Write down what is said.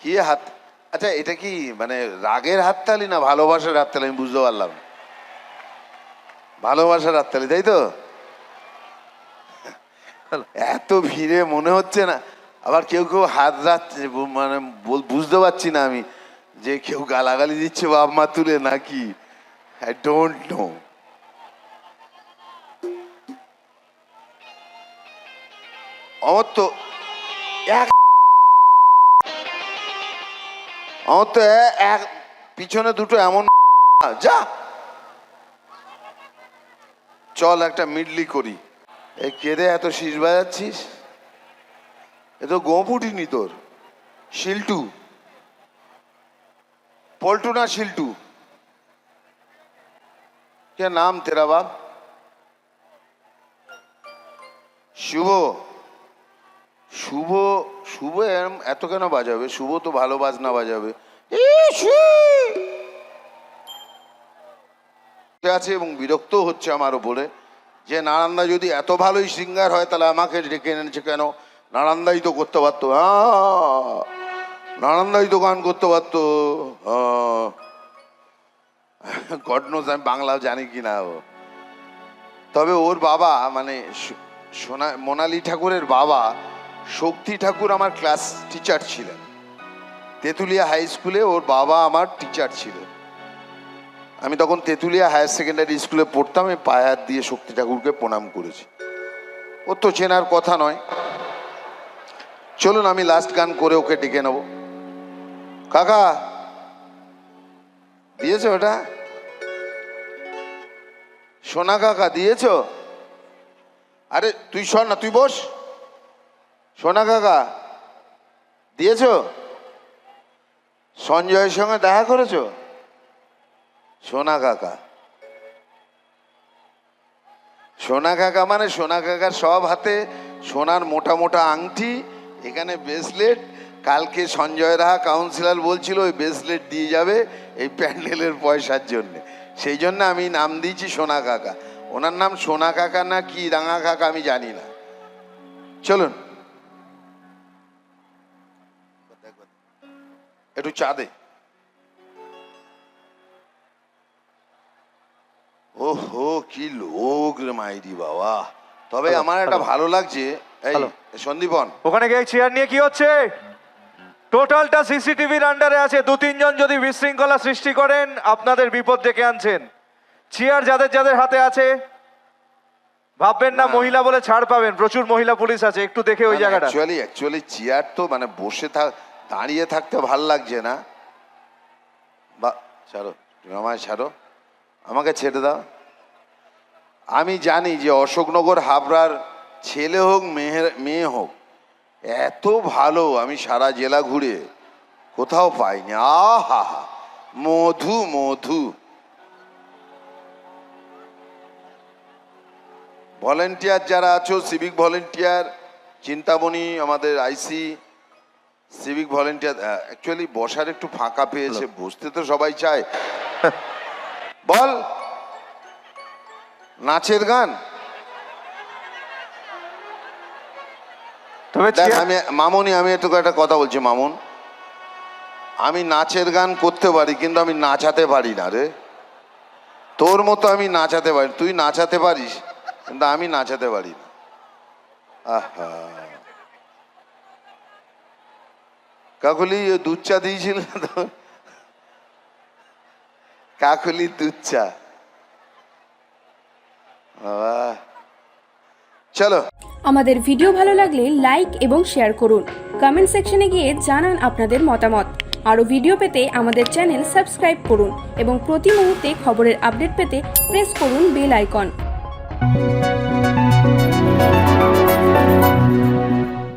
কি হাত আচ্ছা এটা কি মানে রাগের হাততালি না ভালোবাসার হাততালি? আমি বুঝতে পারলাম। ভালোবাসার হাততালি, তাই তো? এত ভিড়ে মনে হচ্ছে না। আবার কেউ কেউ হাত রাখছে মানে বুঝতে পারছি না আমি যে কেউ গালাগালি দিচ্ছে বাপ মা তুলে নাকি। আই ডোন্ট নো আমার তো এক আমার তো এক পিছনে দুটো এমন যা। চল একটা মিডলি করি। এই কেঁদে এত শীষ বাজাচ্ছিস? এ তো গোপুটিনি তোর। শিল্টু। পল্টু না শিল্টু? কে নাম, তেরা বাপ? শুভ। শুভ শুভ এত কেন বাজাবে? শুভ তো ভালো বাজনা বাজাবে। আছে এবং বিরক্ত হচ্ছে আমার উপরে? যে নারান্দা যদি এত ভালোই সিঙ্গার হয়, তাহলে আমাকে ডেকে এনেছে কেন? নারান্দাই তো করতে পারতো। নারান্দাই তো গান করতে পারতো। গড নোজ আমি বাংলা জানি কি না ও। তবে ওর বাবা মানে সোনা মোনালি ঠাকুরের বাবা শক্তি ঠাকুর আমার ক্লাস টিচার ছিলেন। তেঁতুলিয়া হাই স্কুলে ওর বাবা আমার টিচার ছিলেন আমি তখন তেঁতুলিয়া হায়ার সেকেন্ডারি স্কুলে পড়তাম, আমি পায়ার দিয়ে শক্তি ঠাকুরকে প্রণাম করেছি। ওর তো চেনার কথা নয়। চলুন, আমি লাস্ট গান করে ওকে ডেকে নেব। কাকা, দিয়েছ ওটা সোনা কাকা, দিয়েছ? আরে, তুই শোন না, তুই বস। সোনা কাকা, দিয়েছ? সঞ্জয়ের সঙ্গে দেখা করেছ? সোনা কাকা। সোনা কাকা মানে সোনা কাকার সব হাতে সোনার মোটা মোটা আংটি, এখানে ব্রেসলেট কালকে সঞ্জয় রাহা কাউন্সিলর বলছিল, ওই ব্রেসলেট দিয়ে যাবে এই প্যান্ডেলের পয়সার জন্য। সেই জন্য আমি নাম দিয়েছি সোনা কাকা। ওনার নাম সোনা কাকা না কি রাঙা কাকা আমি জানি না। চলুন। একটু চা দে। ওহো কি লোক রে মাইরি বাবা। তবে আমার একটা ভালো লাগছে। এই সন্দীপন। ওখানে গিয়ে চেয়ার নিয়ে কি হচ্ছে? টোটালটা সিসিটিভির আন্ডারে আছে। দু তিনজন যদি বিশৃঙ্খলা সৃষ্টি করেন আপনাদের বিপদ ডেকে আনছেন। চেয়ার যাদের যাদের হাতে আছে ভাববেন না না। মহিলা বলে ছাড় পাবেন। প্রচুর মহিলা পুলিশ আছে। একটু দেখে ওই জায়গাটা। অ্যাকচুয়ালি অ্যাকচুয়ালি চেয়ার তো মানে বসে থাক দাঁড়িয়ে থাকতে ভালো লাগছে না। বা, ছাড়ো তুমি আমায় ছাড়ো, আমাকে ছেড়ে দাও। আমি জানি যে অশোকনগর হাবড়ার ছেলে হোক মেয়ে মেয়ে হোক, এত ভালো আমি সারা জেলা ঘুরে কোথাও পাইনি। আহা, মধু মধু। ভলেন্টিয়ার যারা আছো সিভিক ভলেন্টিয়ার চিন্তামণি, আমাদের আইসি সিভিক ভলেন্টিয়ার অ্যাকচুয়ালি বসার একটু ফাঁকা পেয়েছে বসতে তো সবাই চায়। বল নাচের গান? তবে আমি মামুনি আমি একটু একটা কথা বলছি মামুন। আমি নাচের গান করতে পারি কিন্তু আমি নাচাতে পারি না রে। তোর মতো আমি নাচাতে পারি তুই নাচাতে পারিস কিন্তু আমি নাচাতে পারি না। আহা। কাকুলি দুধ চা দিয়েছিল তো? কাকুলি দুধ চা। চলো। আমাদের ভিডিও ভালো লাগলে লাইক এবং শেয়ার করুন। কমেন্ট সেকশনে গিয়ে জানান আপনাদের মতামত। আরও ভিডিও পেতে আমাদের চ্যানেল সাবস্ক্রাইব করুন এবং প্রতি মুহূর্তে খবরের আপডেট পেতে প্রেস করুন বেল আইকন।